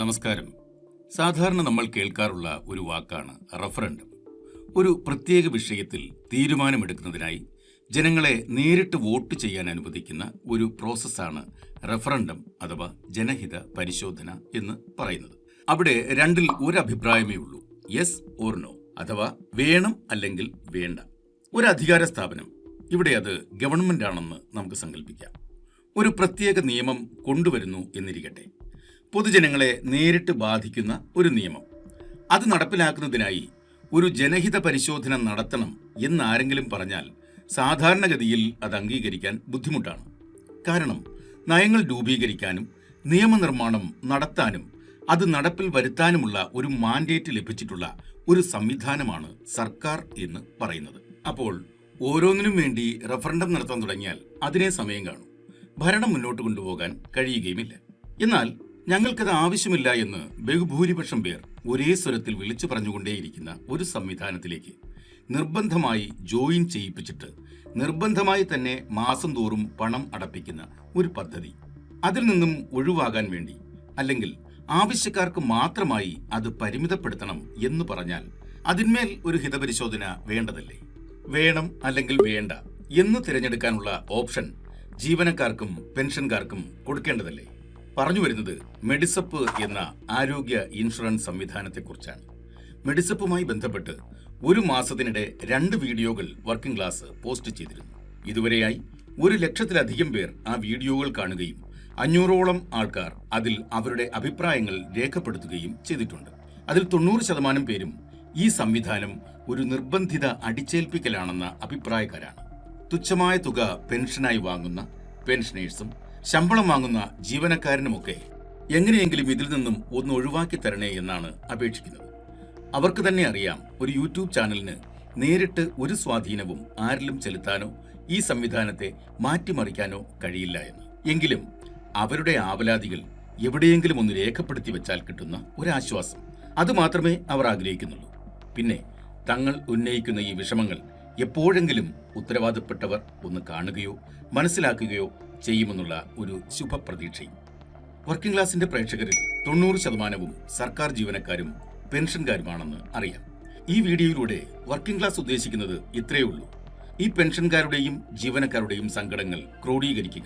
നമസ്കാരം. സാധാരണ നമ്മൾ കേൾക്കാറുള്ള ഒരു വാക്കാണ് റഫറൻഡം. ഒരു പ്രത്യേക വിഷയത്തിൽ തീരുമാനമെടുക്കുന്നതിനായി ജനങ്ങളെ നേരിട്ട് വോട്ട് ചെയ്യാൻ അനുവദിക്കുന്ന ഒരു പ്രോസസ്സാണ് റഫറൻഡം അഥവാ ജനഹിത പരിശോധന എന്ന് പറയുന്നത്. അവിടെ രണ്ടിൽ ഒരു അഭിപ്രായമേ ഉള്ളൂ. യെസ് ഓർ നോ അഥവാ വേണം അല്ലെങ്കിൽ വേണ്ട. ഒരു അധികാര സ്ഥാപനം ഇവിടെ അത് ഗവൺമെന്റ് ആണെന്ന് നമുക്ക് സങ്കല്പിക്കാം ഒരു പ്രത്യേക നിയമം കൊണ്ടുവരുന്നു എന്നിരിക്കട്ടെ. പൊതുജനങ്ങളെ നേരിട്ട് ബാധിക്കുന്ന ഒരു നിയമം. അത് നടപ്പിലാക്കുന്നതിനായി ഒരു ജനഹിത പരിശോധന നടത്തണം എന്നാരെങ്കിലും പറഞ്ഞാൽ സാധാരണഗതിയിൽ അത് അംഗീകരിക്കാൻ ബുദ്ധിമുട്ടാണ്. കാരണം നയങ്ങൾ രൂപീകരിക്കാനും നിയമനിർമ്മാണം നടത്താനും അത് നടപ്പിൽ വരുത്താനുമുള്ള ഒരു മാൻഡേറ്റ് ലഭിച്ചിട്ടുള്ള ഒരു സംവിധാനമാണ് സർക്കാർ എന്ന് പറയുന്നത്. അപ്പോൾ ഓരോന്നിനും വേണ്ടി റഫറൻഡം നടത്താൻ തുടങ്ങിയാൽ അതിനെ സമയം കാണും. ഭരണം മുന്നോട്ട് കൊണ്ടുപോകാൻ കഴിയുകയുമില്ല. എന്നാൽ ഞങ്ങൾക്കത് ആവശ്യമില്ല എന്ന് ബഹുഭൂരിപക്ഷം പേർ ഒരേ സ്വരത്തിൽ വിളിച്ചു പറഞ്ഞുകൊണ്ടേയിരിക്കുന്ന ഒരു സംവിധാനത്തിലേക്ക് നിർബന്ധമായി ജോയിൻ ചെയ്യിപ്പിച്ചിട്ട് നിർബന്ധമായി തന്നെ മാസം തോറും പണം അടപ്പിക്കുന്ന ഒരു പദ്ധതി. അതിൽ നിന്നും ഒഴിവാകാൻ വേണ്ടി അല്ലെങ്കിൽ ആവശ്യക്കാർക്ക് മാത്രമായി അത് പരിമിതപ്പെടുത്തണം എന്ന് പറഞ്ഞാൽ അതിന്മേൽ ഒരു ഹിതപരിശോധന വേണ്ടതല്ലേ? വേണം അല്ലെങ്കിൽ വേണ്ട എന്ന് തിരഞ്ഞെടുക്കാനുള്ള ഓപ്ഷൻ ജീവനക്കാർക്കും പെൻഷൻകാർക്കും കൊടുക്കേണ്ടതല്ലേ? പറഞ്ഞു വരുന്നത് മെഡിസപ്പ് എന്ന ആരോഗ്യ ഇൻഷുറൻസ് സംവിധാനത്തെക്കുറിച്ചാണ്. മെഡിസപ്പുമായി ബന്ധപ്പെട്ട് ഒരു മാസത്തിനിടെ രണ്ട് വീഡിയോകൾ വർക്കിംഗ് ക്ലാസ് പോസ്റ്റ് ചെയ്തിരുന്നു. ഇതുവരെയായി ഒരു ലക്ഷത്തിലധികം പേർ ആ വീഡിയോകൾ കാണുകയും അഞ്ഞൂറോളം ആൾക്കാർ അതിൽ അവരുടെ അഭിപ്രായങ്ങൾ രേഖപ്പെടുത്തുകയും ചെയ്തിട്ടുണ്ട്. അതിൽ തൊണ്ണൂറ് ശതമാനം പേരും ഈ സംവിധാനം ഒരു നിർബന്ധിത അടിച്ചേൽപ്പിക്കലാണെന്ന അഭിപ്രായക്കാരാണ്. തുച്ഛമായ തുക പെൻഷനായി വാങ്ങുന്ന പെൻഷനേഴ്സും ശമ്പളം വാങ്ങുന്ന ജീവനക്കാരനുമൊക്കെ എങ്ങനെയെങ്കിലും ഇതിൽ നിന്നും ഒന്ന് ഒഴിവാക്കി തരണേ എന്നാണ് അപേക്ഷിക്കുന്നത്. അവർക്ക് തന്നെ അറിയാം ഒരു യൂട്യൂബ് ചാനലിന് നേരിട്ട് ഒരു സ്വാധീനവും ആരിലും ചെലുത്താനോ ഈ സംവിധാനത്തെ മാറ്റിമറിക്കാനോ കഴിയില്ല എന്ന്. എങ്കിലും അവരുടെ ആവലാതികൾ എവിടെയെങ്കിലും ഒന്ന് രേഖപ്പെടുത്തി വെച്ചാൽ കിട്ടുന്ന ഒരാശ്വാസം. അത് മാത്രമേ അവർ ആഗ്രഹിക്കുന്നുള്ളൂ. പിന്നെ തങ്ങൾ ഉന്നയിക്കുന്ന ഈ വിഷമങ്ങൾ എപ്പോഴെങ്കിലും ഉത്തരവാദപ്പെട്ടവർ ഒന്ന് കാണുകയോ മനസ്സിലാക്കുകയോ ചെയ്യുമെന്നുള്ള ഒരു ശുഭപ്രതീക്ഷയും. വർക്കിംഗ് ക്ലാസിന്റെ പ്രേക്ഷകരിൽ തൊണ്ണൂറ് ശതമാനവും സർക്കാർ ജീവനക്കാരും പെൻഷൻകാരുമാണെന്ന് അറിയാം. ഈ വീഡിയോയിലൂടെ വർക്കിംഗ് ക്ലാസ് ഉദ്ദേശിക്കുന്നത് ഇത്രയേ ഉള്ളൂ. ഈ പെൻഷൻകാരുടെയും ജീവനക്കാരുടെയും സങ്കടങ്ങൾ ക്രോഡീകരിക്കുക.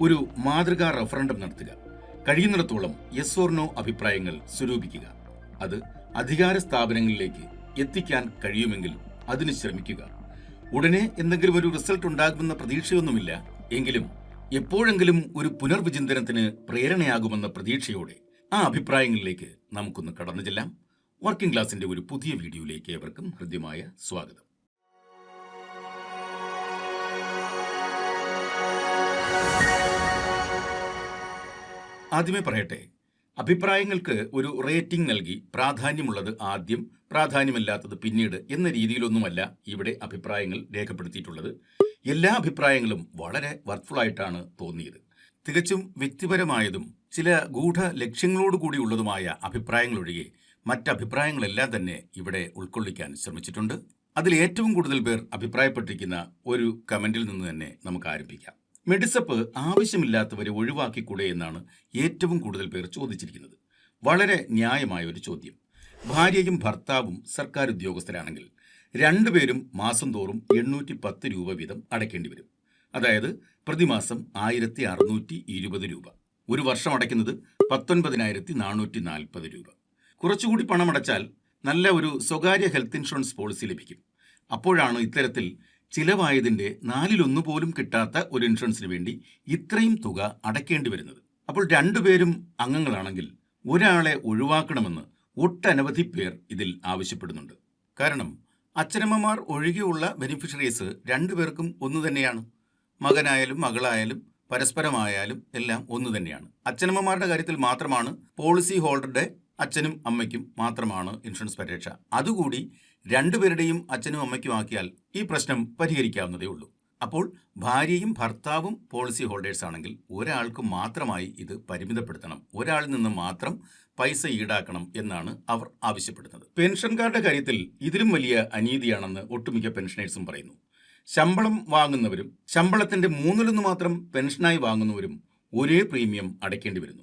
ഒരു മാതൃകാ റഫറൻഡം നടത്തുക. കഴിയുന്നിടത്തോളം യെസ് ഓർ നോ അഭിപ്രായങ്ങൾ സ്വരൂപിക്കുക. അത് അധികാര സ്ഥാപനങ്ങളിലേക്ക് എത്തിക്കാൻ കഴിയുമെങ്കിൽ അതിന് ശ്രമിക്കുക. ഉടനെ എന്തെങ്കിലും ഒരു റിസൾട്ട് ഉണ്ടാകുമെന്ന പ്രതീക്ഷയൊന്നുമില്ല. എങ്കിലും എപ്പോഴെങ്കിലും ഒരു പുനർവിചിന്തനത്തിന് പ്രേരണയാകുമെന്ന പ്രതീക്ഷയോടെ ആ അഭിപ്രായങ്ങളിലേക്ക് നമുക്കൊന്ന് കടന്നു ചെല്ലാം. വർക്കിംഗ് ക്ലാസിന്റെ ഒരു പുതിയ വീഡിയോയിലേക്ക് ഏവർക്കും ഹൃദ്യമായ സ്വാഗതം. ആദ്യമേ പറയട്ടെ അഭിപ്രായങ്ങൾക്ക് ഒരു റേറ്റിംഗ് നൽകി പ്രാധാന്യമുള്ളത് ആദ്യം പ്രാധാന്യമില്ലാത്തത് പിന്നീട് എന്ന രീതിയിലൊന്നുമല്ല ഇവിടെ അഭിപ്രായങ്ങൾ രേഖപ്പെടുത്തിയിട്ടുള്ളത്. എല്ലാ അഭിപ്രായങ്ങളും വളരെ വർക്ക്ഫുൾ ആയിട്ടാണ് തോന്നിയത്. തികച്ചും വ്യക്തിപരമായതും ചില ഗൂഢ ലക്ഷ്യങ്ങളോടുകൂടിയുള്ളതുമായ അഭിപ്രായങ്ങളൊഴികെ മറ്റഭിപ്രായങ്ങളെല്ലാം തന്നെ ഇവിടെ ഉൾക്കൊള്ളിക്കാൻ ശ്രമിച്ചിട്ടുണ്ട്. അതിൽ ഏറ്റവും കൂടുതൽ പേർ അഭിപ്രായപ്പെട്ടിരിക്കുന്ന ഒരു കമന്റിൽ നിന്ന് തന്നെ നമുക്ക് ആരംഭിക്കാം. മെഡിസപ്പ് ആവശ്യമില്ലാത്തവരെ ഒഴിവാക്കിക്കൂടെ എന്നാണ് ഏറ്റവും കൂടുതൽ പേർ ചോദിച്ചിരിക്കുന്നത്. വളരെ ന്യായമായ ഒരു ചോദ്യം. ഭാര്യയും ഭർത്താവും സർക്കാർ ഉദ്യോഗസ്ഥരാണെങ്കിൽ രണ്ടുപേരും മാസം തോറും എണ്ണൂറ്റി പത്ത് രൂപ വീതം അടയ്ക്കേണ്ടി വരും. അതായത് പ്രതിമാസം ആയിരത്തി അറുന്നൂറ്റി ഇരുപത് രൂപ. ഒരു വർഷം അടയ്ക്കുന്നത് പത്തൊൻപതിനായിരത്തി നാനൂറ്റി നാൽപ്പത് രൂപ. കുറച്ചുകൂടി പണം അടച്ചാൽ നല്ല ഒരു സ്വകാര്യ ഹെൽത്ത് ഇൻഷുറൻസ് പോളിസി ലഭിക്കും. അപ്പോഴാണ് ഇത്തരത്തിൽ ചിലവായതിന്റെ നാലിലൊന്നു പോലും കിട്ടാത്ത ഒരു ഇൻഷുറൻസിന് വേണ്ടി ഇത്രയും തുക അടയ്ക്കേണ്ടി വരുന്നത്. അപ്പോൾ രണ്ടുപേരും അംഗങ്ങളാണെങ്കിൽ ഒരാളെ ഒഴിവാക്കണമെന്ന് ഒട്ടനവധി പേർ ഇതിൽ ആവശ്യപ്പെടുന്നുണ്ട്. കാരണം അച്ഛനമ്മമാർ ഒഴികെയുള്ള ബെനിഫിഷ്യറീസ് രണ്ടുപേർക്കും ഒന്നു തന്നെയാണ്. മകനായാലും മകളായാലും പരസ്പരമായാലും എല്ലാം ഒന്നു തന്നെയാണ്. അച്ഛനമ്മമാരുടെ കാര്യത്തിൽ മാത്രമാണ് പോളിസി ഹോൾഡറുടെ അച്ഛനും അമ്മയ്ക്കും മാത്രമാണ് ഇൻഷുറൻസ് പരിരക്ഷ. അതുകൂടി രണ്ടുപേരുടെയും അച്ഛനും അമ്മയ്ക്കും ആക്കിയാൽ ഈ പ്രശ്നം പരിഹരിക്കാവുന്നതേ ഉള്ളൂ. അപ്പോൾ ഭാര്യയും ഭർത്താവും പോളിസി ഹോൾഡേഴ്സ് ആണെങ്കിൽ ഒരാൾക്ക് മാത്രമായി ഇത് പരിമിതപ്പെടുത്തണം. ഒരാളിൽ നിന്ന് മാത്രം പൈസ ഈടാക്കണം എന്നാണ് അവർ ആവശ്യപ്പെടുന്നത്. പെൻഷൻകാരുടെ കാര്യത്തിൽ ഇതിലും വലിയ അനീതിയാണെന്ന് ഒട്ടുമിക്ക പെൻഷനേഴ്സും പറയുന്നു. ശമ്പളം വാങ്ങുന്നവരും ശമ്പളത്തിന്റെ മൂന്നിലൊന്ന് മാത്രം പെൻഷനായി വാങ്ങുന്നവരും ഒരേ പ്രീമിയം അടയ്ക്കേണ്ടി വരുന്നു.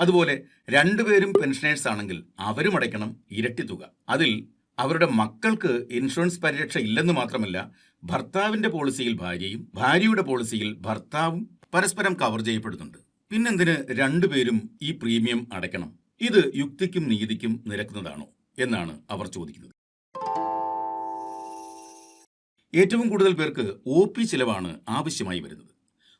അതുപോലെ രണ്ടുപേരും പെൻഷനേഴ്സ് ആണെങ്കിൽ അവരും അടയ്ക്കണം ഇരട്ടി തുക. അതിൽ അവരുടെ മക്കൾക്ക് ഇൻഷുറൻസ് പരിരക്ഷ ഇല്ലെന്ന് മാത്രമല്ല ഭർത്താവിന്റെ പോളിസിയിൽ ഭാര്യയും ഭാര്യയുടെ പോളിസിയിൽ ഭർത്താവും പരസ്പരം കവർ ചെയ്യപ്പെടുന്നുണ്ട്. പിന്നെന്തിന് രണ്ടുപേരും ഈ പ്രീമിയം അടയ്ക്കണം? ഇത് യുക്തിക്കും നീതിക്കും നിരക്കുന്നതാണോ എന്നാണ് അവർ ചോദിക്കുന്നത്. ഏറ്റവും കൂടുതൽ പേർക്ക് ഒ പി ചിലവാണ് ആവശ്യമായി വരുന്നത്.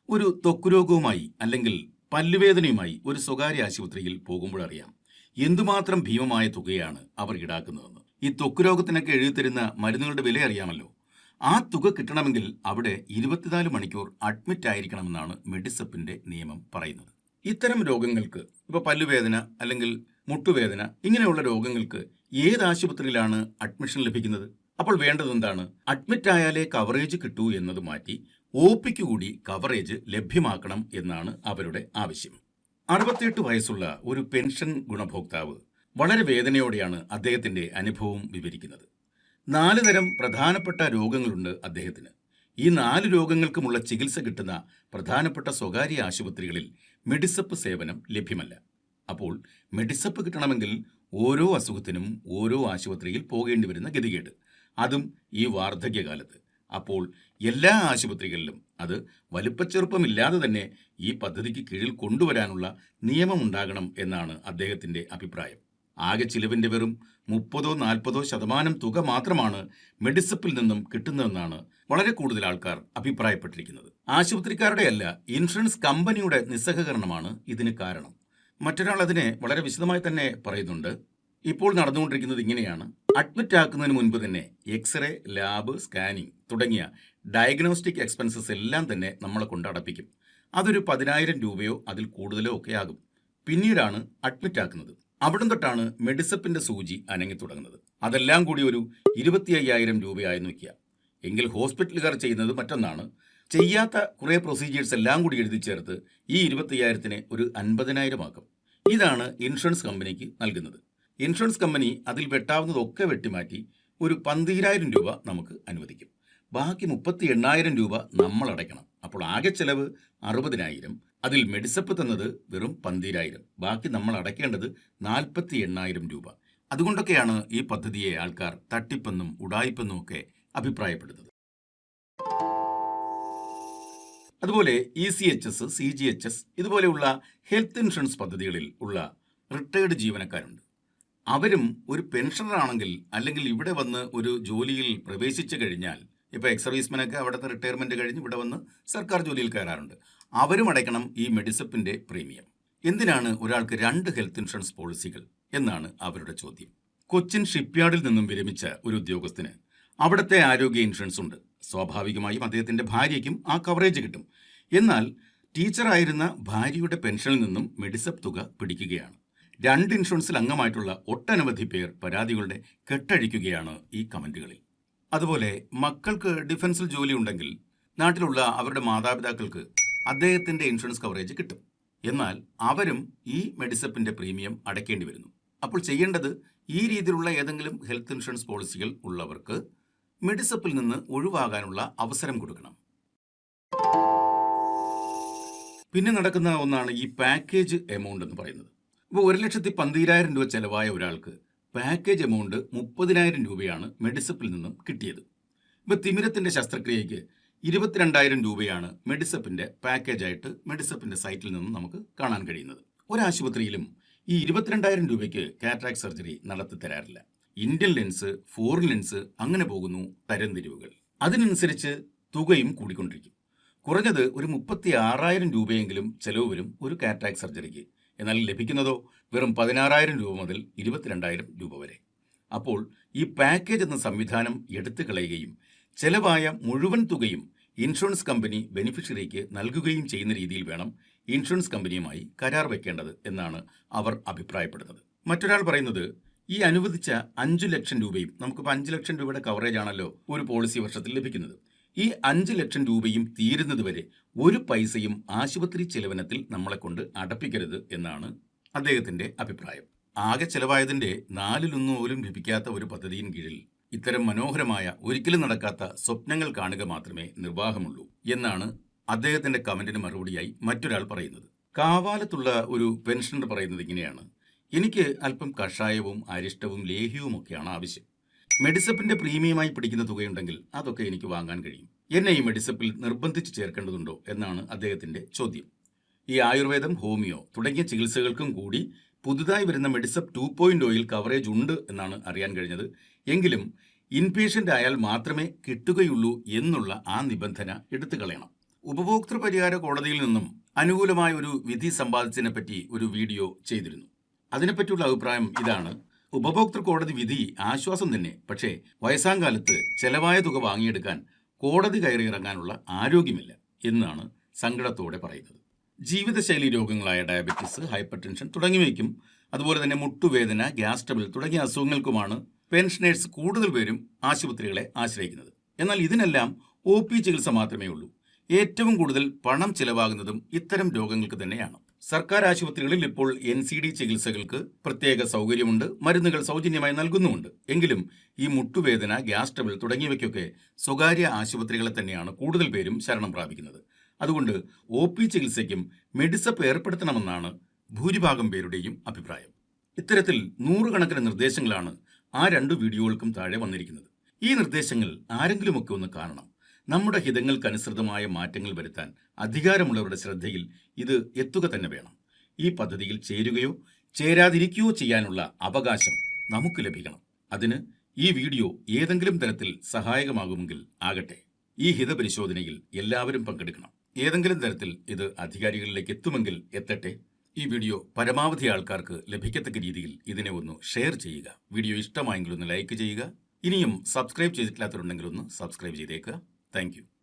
ഒരു ത്വക്കുരോഗവുമായി അല്ലെങ്കിൽ പല്ലുവേദനയുമായി ഒരു സ്വകാര്യ ആശുപത്രിയിൽ പോകുമ്പോഴറിയാം എന്തുമാത്രം ഭീമമായ തുകയാണ് അവർ ഈടാക്കുന്നതെന്ന്. ഈ ത്വക്ക് രോഗത്തിനൊക്കെ എഴുതിത്തരുന്ന മരുന്നുകളുടെ വില അറിയാമല്ലോ. ആ തുക കിട്ടണമെങ്കിൽ അവിടെ ഇരുപത്തിനാല് മണിക്കൂർ അഡ്മിറ്റ് ആയിരിക്കണമെന്നാണ് മെഡിസപ്പിന്റെ നിയമം പറയുന്നത്. ഇത്തരം രോഗങ്ങൾക്ക് ഇപ്പോൾ പല്ലുവേദന അല്ലെങ്കിൽ മുട്ടുവേദന ഇങ്ങനെയുള്ള രോഗങ്ങൾക്ക് ഏത് ആശുപത്രിയിലാണ് അഡ്മിഷൻ ലഭിക്കുന്നത്? അപ്പോൾ വേണ്ടത് എന്താണ്? അഡ്മിറ്റ് ആയാലേ കവറേജ് കിട്ടൂ എന്നത് മാറ്റി ഒ പിക്ക് കൂടി കവറേജ് ലഭ്യമാക്കണം എന്നാണ് അവരുടെ ആവശ്യം. അറുപത്തിയെട്ട് വയസ്സുള്ള ഒരു പെൻഷൻ ഗുണഭോക്താവ് വളരെ വേദനയോടെയാണ് അദ്ദേഹത്തിന്റെ അനുഭവം വിവരിക്കുന്നത്. നാല് തരം പ്രധാനപ്പെട്ട രോഗങ്ങളുണ്ട് അദ്ദേഹത്തിന്. ഈ നാല് രോഗങ്ങൾക്കുമുള്ള ചികിത്സ കിട്ടുന്ന പ്രധാനപ്പെട്ട സ്വകാര്യ ആശുപത്രികളിൽ മെഡിസപ്പ് സേവനം ലഭ്യമല്ല. അപ്പോൾ മെഡിസപ്പ് കിട്ടണമെങ്കിൽ ഓരോ അസുഖത്തിനും ഓരോ ആശുപത്രിയിൽ പോകേണ്ടി വരുന്ന ഗതികേട്. അതും ഈ വാർദ്ധക്യകാലത്ത്. അപ്പോൾ എല്ലാ ആശുപത്രികളിലും അത് വലുപ്പച്ചെറുപ്പമില്ലാതെ തന്നെ ഈ പദ്ധതിക്ക് കീഴിൽ കൊണ്ടുവരാനുള്ള നിയമമുണ്ടാകണം എന്നാണ് അദ്ദേഹത്തിന്റെ അഭിപ്രായം. ആകെ ചിലവിന്റെ വെറും മുപ്പതോ നാൽപ്പതോ ശതമാനം തുക മാത്രമാണ് മെഡിസപ്പിൽ നിന്നും കിട്ടുന്നതെന്നാണ് വളരെ കൂടുതൽ ആൾക്കാർ അഭിപ്രായപ്പെട്ടിരിക്കുന്നത്. ആശുപത്രിക്കാരുടെ അല്ല ഇൻഷുറൻസ് കമ്പനിയുടെ നിസ്സഹകരണമാണ് ഇതിന് കാരണം. മറ്റൊരാൾ അതിനെ വളരെ വിശദമായി തന്നെ പറയുന്നുണ്ട്. ഇപ്പോൾ നടന്നുകൊണ്ടിരിക്കുന്നത് ഇങ്ങനെയാണ്. അഡ്മിറ്റ് ആക്കുന്നതിന് മുൻപ് തന്നെ എക്സ്റേ ലാബ് സ്കാനിംഗ് തുടങ്ങിയ ഡയഗ്നോസ്റ്റിക് എക്സ്പെൻസസ് എല്ലാം തന്നെ നമ്മളെ കൊണ്ട് അടപ്പിക്കും. അതൊരു പതിനായിരം രൂപയോ അതിൽ കൂടുതലോ ഒക്കെ ആകും. പിന്നീടാണ് അഡ്മിറ്റ് ആക്കുന്നത്. അവിടം തൊട്ടാണ് മെഡിസപ്പിന്റെ സൂചി അനങ്ങി തുടങ്ങുന്നത്. അതെല്ലാം കൂടി ഒരു ഇരുപത്തി അയ്യായിരം രൂപയായി വയ്ക്കുക എങ്കിൽ ഹോസ്പിറ്റലുകാർ ചെയ്യുന്നത് മറ്റൊന്നാണ്. ചെയ്യാത്ത കുറേ പ്രൊസീജിയേഴ്സ് എല്ലാം കൂടി എഴുതി ചേർത്ത് ഈ ഇരുപത്തി അയ്യായിരത്തിന് ഒരു അൻപതിനായിരം ആക്കും ഇതാണ് ഇൻഷുറൻസ് കമ്പനിക്ക് നൽകുന്നത്. ഇൻഷുറൻസ് കമ്പനി അതിൽ വെട്ടാവുന്നതൊക്കെ വെട്ടിമാറ്റി ഒരു പന്തീരായിരം രൂപ നമുക്ക് അനുവദിക്കും. ബാക്കി മുപ്പത്തി എണ്ണായിരം രൂപ നമ്മൾ അടയ്ക്കണം അപ്പോൾ ആകെ ചെലവ് അറുപതിനായിരം. അതിൽ മെഡിസപ്പ് തന്നത് വെറും പന്തീരായിരം. ബാക്കി നമ്മൾ അടയ്ക്കേണ്ടത് നാൽപ്പത്തി എണ്ണായിരം രൂപ. അതുകൊണ്ടൊക്കെയാണ് ഈ പദ്ധതിയെ ആൾക്കാർ തട്ടിപ്പെന്നും ഉടായിപ്പെന്നും ഒക്കെ അഭിപ്രായപ്പെടുന്നത്. അതുപോലെ E C H S C G H S ഇതുപോലെയുള്ള ഹെൽത്ത് ഇൻഷുറൻസ് പദ്ധതികളിൽ ഉള്ള റിട്ടയർഡ് ജീവനക്കാരുണ്ട്. അവരും ഒരു പെൻഷനറാണെങ്കിൽ അല്ലെങ്കിൽ ഇവിടെ വന്ന് ഒരു ജോലിയിൽ പ്രവേശിച്ചു കഴിഞ്ഞാൽ ഇപ്പോൾ എക്സ് സർവീസ്മെനൊക്കെ അവിടുത്തെ റിട്ടയർമെന്റ് കഴിഞ്ഞ് ഇവിടെ വന്ന് സർക്കാർ ജോലിയിൽ കയറാറുണ്ട്. അവരും അടയ്ക്കണം ഈ മെഡിസപ്പിന്റെ പ്രീമിയം. എന്തിനാണ് ഒരാൾക്ക് രണ്ട് ഹെൽത്ത് ഇൻഷുറൻസ് പോളിസികൾ എന്നാണ് അവരുടെ ചോദ്യം. കൊച്ചിൻ ഷിപ്പ്യാർഡിൽ നിന്നും വിരമിച്ച ഒരു ഉദ്യോഗസ്ഥന് അവിടുത്തെ ആരോഗ്യ ഇൻഷുറൻസ് ഉണ്ട്. സ്വാഭാവികമായും അദ്ദേഹത്തിന്റെ ഭാര്യയ്ക്കും ആ കവറേജ് കിട്ടും. എന്നാൽ ടീച്ചറായിരുന്ന ഭാര്യയുടെ പെൻഷനിൽ നിന്നും മെഡിസപ്പ് തുക പിടിക്കുകയാണ്. രണ്ട് ഇൻഷുറൻസിൽ അംഗമായിട്ടുള്ള ഒട്ടനവധി പേർ പരാതികളുടെ കെട്ടഴിക്കുകയാണ് ഈ കമന്റുകളിൽ. അതുപോലെ മക്കൾക്ക് ഡിഫൻസിൽ ജോലി ഉണ്ടെങ്കിൽ നാട്ടിലുള്ള അവരുടെ മാതാപിതാക്കൾക്ക് അദ്ദേഹത്തിന്റെ ഇൻഷുറൻസ് കവറേജ് കിട്ടും. എന്നാൽ അവരും ഈ മെഡിസപ്പിന്റെ പ്രീമിയം അടയ്ക്കേണ്ടി വരുന്നു. അപ്പോൾ ചെയ്യേണ്ടത് ഈ രീതിയിലുള്ള ഏതെങ്കിലും ഹെൽത്ത് ഇൻഷുറൻസ് പോളിസികൾ ഉള്ളവർക്ക് മെഡിസപ്പിൽ നിന്ന് ഒഴിവാകാനുള്ള അവസരം കൊടുക്കണം. പിന്നെ നടക്കുന്ന ഒന്നാണ് ഈ പാക്കേജ് എമൗണ്ട് എന്ന് പറയുന്നത്. ഇപ്പോൾ ഒരു ലക്ഷത്തി പന്തീരായിരം രൂപ ചെലവായ ഒരാൾക്ക് പാക്കേജ് എമൗണ്ട് മുപ്പതിനായിരം രൂപയാണ് മെഡിസപ്പിൽ നിന്നും കിട്ടിയത്. ഇപ്പോൾ തിമിരത്തിന്റെ ശസ്ത്രക്രിയയ്ക്ക് ഇരുപത്തിരണ്ടായിരം രൂപയാണ് മെഡിസപ്പിന്റെ പാക്കേജായിട്ട് മെഡിസപ്പിന്റെ സൈറ്റിൽ നിന്നും നമുക്ക് കാണാൻ കഴിയുന്നത്. ഒരാശുപത്രിയിലും ഈ ഇരുപത്തിരണ്ടായിരം രൂപയ്ക്ക് കാറ്ററാക്ട് സർജറി നടത്തി തരാറില്ല. ഇന്ത്യൻ ലെൻസ് ഫോറിൻ ലെൻസ് അങ്ങനെ പോകുന്നു തരംതിരിവുകൾ. അതിനനുസരിച്ച് തുകയും കൂടിക്കൊണ്ടിരിക്കും. കുറഞ്ഞത് ഒരു മുപ്പത്തി ആറായിരം രൂപയെങ്കിലും ചെലവ് വരും ഒരു കാറ്റാക് സർജറിക്ക്. എന്നാൽ ലഭിക്കുന്നതോ വെറും പതിനാറായിരം രൂപ മുതൽ ഇരുപത്തിരണ്ടായിരം രൂപ വരെ. അപ്പോൾ ഈ പാക്കേജ് എന്ന സംവിധാനം എടുത്തു കളയുകയും ചെലവായ മുഴുവൻ തുകയും ഇൻഷുറൻസ് കമ്പനി ബെനിഫിഷ്യറിക്ക് നൽകുകയും ചെയ്യുന്ന രീതിയിൽ വേണം ഇൻഷുറൻസ് കമ്പനിയുമായി കരാർ വെക്കേണ്ടത് എന്നാണ് അവർ അഭിപ്രായപ്പെടുന്നത്. മറ്റൊരാൾ പറയുന്നത് ഈ അനുവദിച്ച അഞ്ചു ലക്ഷം രൂപയും നമുക്ക് അഞ്ച് ലക്ഷം രൂപയുടെ കവറേജ് ആണല്ലോ ഒരു പോളിസി വർഷത്തിൽ ലഭിക്കുന്നത്. ഈ അഞ്ച് ലക്ഷം രൂപയും തീരുന്നതുവരെ ഒരു പൈസയും ആശുപത്രി ചെലവനത്തിൽ നമ്മളെ കൊണ്ട് അടപ്പിക്കരുത് എന്നാണ് അദ്ദേഹത്തിന്റെ അഭിപ്രായം. ആകെ ചെലവായതിന്റെ നാലിലൊന്നു പോലും ലഭിക്കാത്ത ഒരു പദ്ധതിയിൻ കീഴിൽ ഇത്തരം മനോഹരമായ ഒരിക്കലും നടക്കാത്ത സ്വപ്നങ്ങൾ കാണുക മാത്രമേ നിർവാഹമുള്ളൂ എന്നാണ് അദ്ദേഹത്തിന്റെ കമന്റിന് മറുപടിയായി മറ്റൊരാൾ പറയുന്നത്. കാവാലത്തുള്ള ഒരു പെൻഷനർ പറയുന്നത് ഇങ്ങനെയാണ്. എനിക്ക് അല്പം കഷായവും അരിഷ്ടവും ലേഹ്യവും ഒക്കെയാണ് ആവശ്യം. മെഡിസപ്പിന്റെ പ്രീമിയമായി പിടിക്കുന്ന തുകയുണ്ടെങ്കിൽ അതൊക്കെ എനിക്ക് വാങ്ങാൻ കഴിയും. എന്നെ ഈ മെഡിസപ്പിൽ നിർബന്ധിച്ച് ചേർക്കേണ്ടതുണ്ടോ എന്നാണ് അദ്ദേഹത്തിന്റെ ചോദ്യം. ഈ ആയുർവേദം ഹോമിയോ തുടങ്ങിയ ചികിത്സകൾക്കും കൂടി പുതുതായി വരുന്ന Medisep two point oil coverage ഉണ്ട് എന്നാണ് അറിയാൻ കഴിഞ്ഞത്. എങ്കിലും ഇൻപേഷ്യന്റ് ആയാൽ മാത്രമേ കിട്ടുകയുള്ളൂ എന്നുള്ള ആ നിബന്ധന എടുത്തു കളയണം. ഉപഭോക്തൃ പരിഹാര കോടതിയിൽ നിന്നും അനുകൂലമായ ഒരു വിധി സമ്പാദിച്ചതിനെ പറ്റി ഒരു വീഡിയോ ചെയ്തിരുന്നു. അതിനെപ്പറ്റിയുള്ള അഭിപ്രായം ഇതാണ്. ഉപഭോക്തൃ കോടതി വിധി ആശ്വാസം തന്നെ. പക്ഷേ വയസ്സാങ്കാലത്ത് ചെലവായ തുക വാങ്ങിയെടുക്കാൻ കോടതി കയറിയിറങ്ങാനുള്ള ആരോഗ്യമില്ല എന്നാണ് സങ്കടത്തോടെ പറയുന്നത്. ജീവിതശൈലി രോഗങ്ങളായ ഡയബറ്റിസ് ഹൈപ്പർ ടെൻഷൻ തുടങ്ങിയവയ്ക്കും അതുപോലെ തന്നെ മുട്ടുവേദന ഗ്യാസ് ട്രബിൾ തുടങ്ങിയ അസുഖങ്ങൾക്കുമാണ് പെൻഷനേഴ്സ് കൂടുതൽ പേരും ആശുപത്രികളെ ആശ്രയിക്കുന്നത്. എന്നാൽ ഇതിനെല്ലാം ഒ പി ചികിത്സ മാത്രമേ ഉള്ളൂ ഏറ്റവും കൂടുതൽ പണം ചിലവാകുന്നതും ഇത്തരം രോഗങ്ങൾക്ക് തന്നെയാണ്. സർക്കാർ ആശുപത്രികളിൽ ഇപ്പോൾ എൻ സി ഡി ചികിത്സകൾക്ക് പ്രത്യേക സൗകര്യമുണ്ട് മരുന്നുകൾ സൗജന്യമായി നൽകുന്നുമുണ്ട്. എങ്കിലും ഈ മുട്ടുവേദന ഗ്യാസ് ട്രബിൾ തുടങ്ങിയവയ്ക്കൊക്കെ സ്വകാര്യ ആശുപത്രികളെ തന്നെയാണ് കൂടുതൽ പേരും ശരണം പ്രാപിക്കുന്നത്. അതുകൊണ്ട് ഒ പി ചികിത്സയ്ക്കും മെഡിസപ്പ് ഏർപ്പെടുത്തണമെന്നാണ് ഭൂരിഭാഗം പേരുടെയും അഭിപ്രായം. ഇത്തരത്തിൽ നൂറുകണക്കിന് നിർദ്ദേശങ്ങളാണ് ആ രണ്ട് വീഡിയോകൾക്കും താഴെ വന്നിരിക്കുന്നത്. ഈ നിർദ്ദേശങ്ങൾ ആരെങ്കിലുമൊക്കെ ഒന്ന് കാണണം. നമ്മുടെ ഹിതങ്ങൾക്കനുസൃതമായ മാറ്റങ്ങൾ വരുത്താൻ അധികാരമുള്ളവരുടെ ശ്രദ്ധയിൽ ഇത് എത്തുക തന്നെ വേണം. ഈ പദ്ധതിയിൽ ചേരുകയോ ചേരാതിരിക്കുകയോ ചെയ്യാനുള്ള അവകാശം നമുക്ക് ലഭിക്കണം. അതിന് ഈ വീഡിയോ ഏതെങ്കിലും തരത്തിൽ സഹായകമാകുമെങ്കിൽ ആകട്ടെ. ഈ ഹിതപരിശോധനയിൽ എല്ലാവരും പങ്കെടുക്കണം. ഏതെങ്കിലും തരത്തിൽ ഇത് അധികാരികളിലേക്ക് എത്തുമെങ്കിൽ എത്തട്ടെ. ഈ വീഡിയോ പരമാവധി ആൾക്കാർക്ക് ലഭിക്കത്തക്ക രീതിയിൽ ഇതിനെ ഒന്ന് ഷെയർ ചെയ്യുക. വീഡിയോ ഇഷ്ടമായെങ്കിൽ ഒന്ന് ലൈക്ക് ചെയ്യുക. ഇനിയും സബ്സ്ക്രൈബ് ചെയ്തിട്ടില്ലാത്തവരുണ്ടെങ്കിൽ ഒന്ന് സബ്സ്ക്രൈബ് ചെയ്തേക്കുക. Thank you.